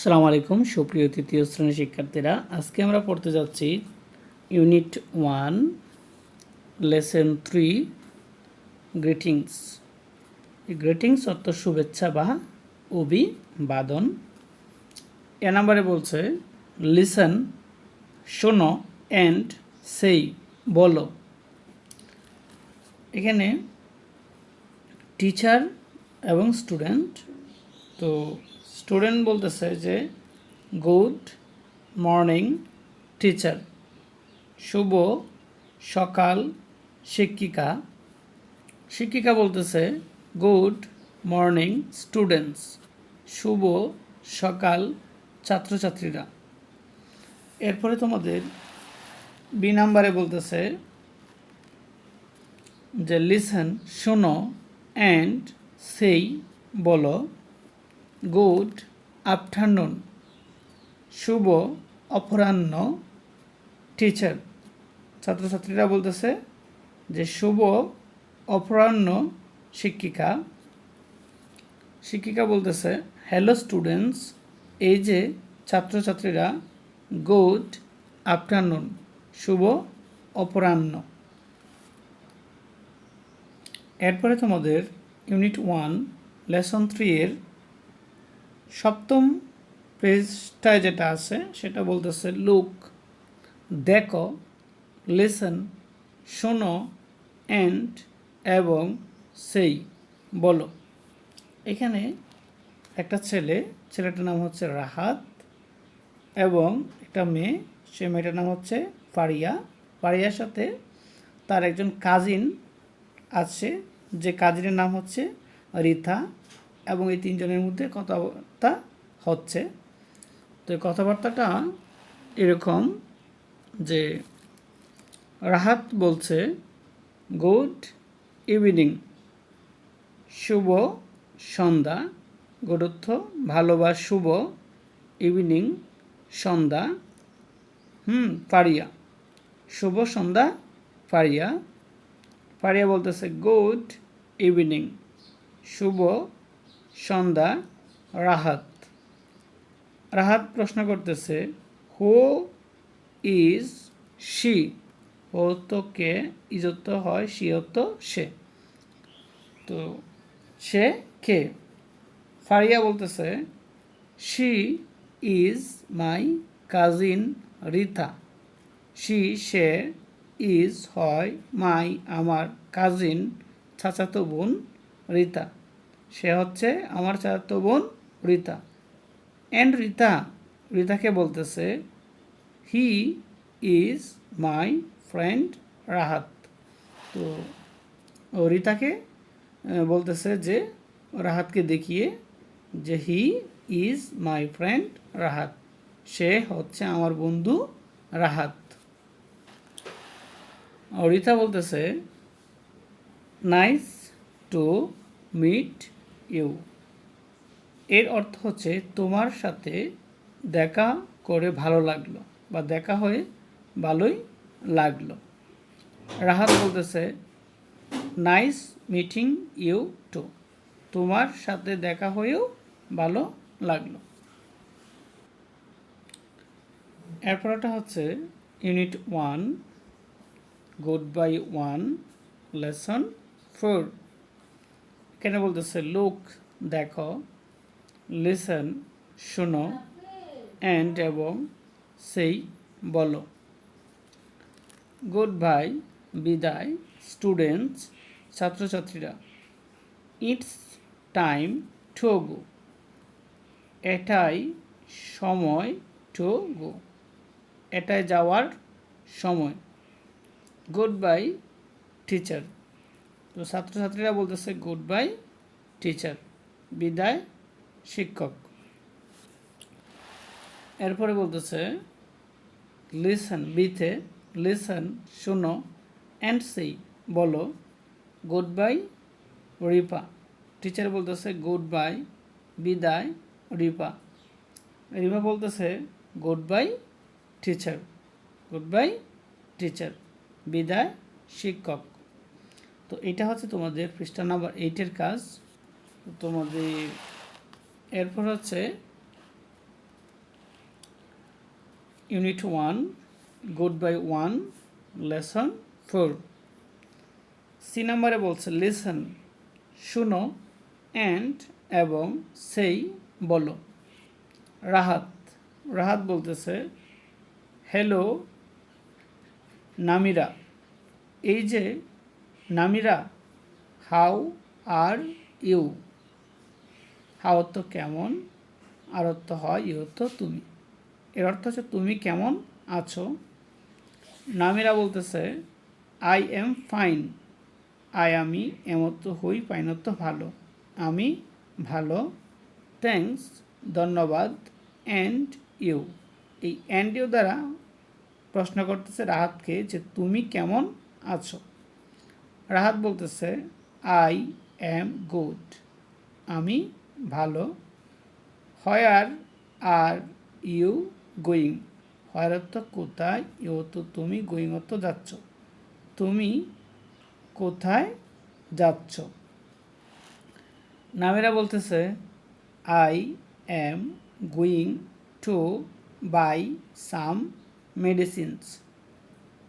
আসসালামু আলাইকুম, সুপ্রিয় তৃতীয় শ্রেণির শিক্ষার্থীরা। আজকে আমরা পড়তে যাচ্ছি unit one lesson three greetings greetings অর্থ শুভেচ্ছা বা অভিবাদন। এ নাম্বারে বলছে লিসন শোনো অ্যান্ড সেই বলো। এখানে টিচার এবং স্টুডেন্ট তো স্টুডেন্ট বলতেছে যে, গুড মর্নিং, টিচার। শুভ সকাল, শিক্ষিকা। শিক্ষিকা বলতেছে, গুড মর্নিং, স্টুডেন্টস। শুভ সকাল, ছাত্রছাত্রীরা। এরপরে তোমাদের বি নাম্বারে বলতেছে যে, লিসন, শোনো অ্যান্ড সেই বলো, গুড আফটারনুন শুভ অপরাহ্ন টিচার ছাত্রছাত্রীরা বলতেছে যে, শুভ অপরাহ্ন, শিক্ষিকা। শিক্ষিকা বলতেছে হ্যালো স্টুডেন্টস এই যে ছাত্রছাত্রীরা গুড আফটারনুন শুভ অপরাহ্ন। এরপরে তোমাদের ইউনিট ওয়ান লেসন থ্রি এর সপ্তম পেজটায় যেটা আছে, সেটা বলতেছে, লুক, দেখো লিসন শোনো অ্যান্ড এবং সেই বলো। এখানে একটা ছেলে, ছেলেটার নাম হচ্ছে রাহাত, এবং একটা মেয়ে, সে মেয়েটার নাম হচ্ছে ফারিয়া। ফারিয়ার সাথে তার একজন কাজিন আছে, যে কাজিনের নাম হচ্ছে রিথা, এবং এই তিনজনের মধ্যে কথাবার্তা হচ্ছে। তো এই কথাবার্তাটা এরকম যে রাহাত বলছে, গুড ইভিনিং, শুভ সন্ধ্যা, গুরুত্ব, ভালো বা শুভ ইভিনিং, সন্ধ্যা, হুম পারিয়া শুভ সন্ধ্যা পারিয়া পারিয়া বলতেছে, গুড ইভিনিং, শুভ সন্ধ্যা রাহাত। রাহাত প্রশ্ন করতেছে হু ইজ শি ও তো কে ইজত হয় সি তো সে। তো সে কে? ফারিয়া বলতেছে she is my cousin Rita she say is হয় মাই আমার কাজিন চাচাতো বোন রিতা সে হচ্ছে আমার চাচাতো বোন রিতা। অ্যান্ড রিতা, রিতাকে বলতেছে he is my friend Rahat. তো ও রিতাকে বলতেছে যে, রাহাতকে দেখিয়ে যে he is my friend Rahat. সে হচ্ছে আমার বন্ধু রাহাত। রিতা বলতেছে নাইস টু মিট ইউ এর অর্থ হচ্ছে তোমার সাথে দেখা করে ভালো লাগল বা দেখা হয়ে ভালোই লাগল। রাহাত বলতেছে নাইস মিটিং ইউ টু তোমার সাথে দেখা হয়েও ভালো লাগল। এরপরটা হচ্ছে unit one good bye one lesson four Ken বলতেছে লুক দেখো লিসন, শোনো অ্যান্ড এবং সেই বলো। গুড বাই, বিদায়, স্টুডেন্টস, ছাত্রছাত্রীরা। It's time to go. এটাই সময় টু গো। এটাই যাওয়ার সময়। Good bye, teacher. তো ছাত্রছাত্রীরা বলতেছে, গুড বাই, টিচার। বিদায়। শিক্ষক। এরপরে বলতেছে, লিসন বিতে লিসন, শুনো অ্যান্ড সেই বলো গুড বাই রিপা। টিচার বলতেছে গুড বাই বিদায়, রিপা। রিপা বলতেছে good bye teacher. Good bye teacher. বিদায়, শিক্ষক। তো এটা হচ্ছে তোমাদের পৃষ্ঠা নাম্বার এইটের কাজ। তোমাদের এরপর হচ্ছে unit one good bye one lesson four C নাম্বারে বলছে লিসন শুনো অ্যান্ড এবং সেই বলো। রাহাত রাহাত বলতেছে হ্যালো নামিরা। এই যে, নামিরা হাউ আর ইউ অর্থ কেমন? আর অর্থ হয় অর্থ তুমি। এর অর্থ হচ্ছে, তুমি কেমন আছো? নামিরা বলতেছে, আই এম ফাইন। আই আমি এমত্ব হই পাইনত্ব ভালো। আমি ভালো। থ্যাংকস ধন্যবাদ। And you. এই অ্যান্ড ইউ দ্বারা প্রশ্ন করতেছে রাহাতকে যে, তুমি কেমন আছো? রাহাত বলতেছে, আই অ্যাম গুড। আমি ভালো। হয়ার আর ইউ গোয়িং। হয়ার অর্থ কোথায়? ইউ তো তুমি গোয়িং অর্থ যাচ্ছ। তুমি কোথায় যাচ্ছ? নামেরা বলতেছে, I am going to buy some medicines.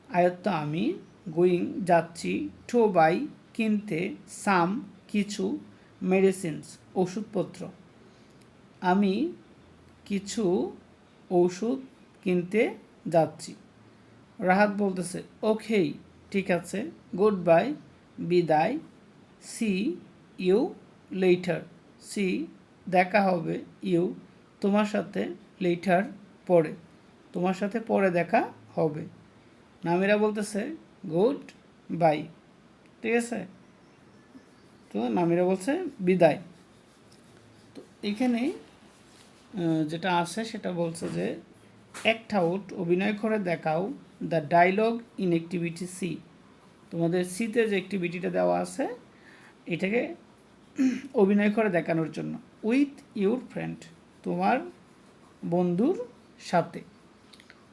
আয়ত্ত আমি গোয়িং যাচ্ছি, টু বাই কিনতে সাম কিছু মেডিসিনস ওষুধপত্র। আমি কিছু ওষুধ কিনতে যাচ্ছি। রাহাত বলতেছে ওকেই ঠিক আছে গুড বাই বিদায়, সি ইউ লেটার, সি, দেখা হবে ইউ, তোমার সাথে লেটার পরে, তোমার সাথে পরে দেখা হবে। নামিরা বলতেছে, গুড বাই, ঠিক আছে? তো নামিরা বলছে, বিদায়। তো এখানে যেটা আছে সেটা বলছে যে অ্যাক্ট আউট অভিনয় করে দেখাও the dialogue in activity C তোমাদের সিতে যে অ্যাক্টিভিটিটা দেওয়া আছে, এটাকে অভিনয় করে দেখানোর জন্য উইথ ইউর ফ্রেন্ড তোমার বন্ধুর সাথে।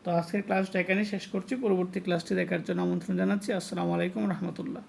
তো আজকের ক্লাসটা এখানে শেষ করছি। পরবর্তী ক্লাসটি দেখার জন্য আমন্ত্রণ জানাচ্ছি। আসসালামু আলাইকুম রহমতুল্লাহ।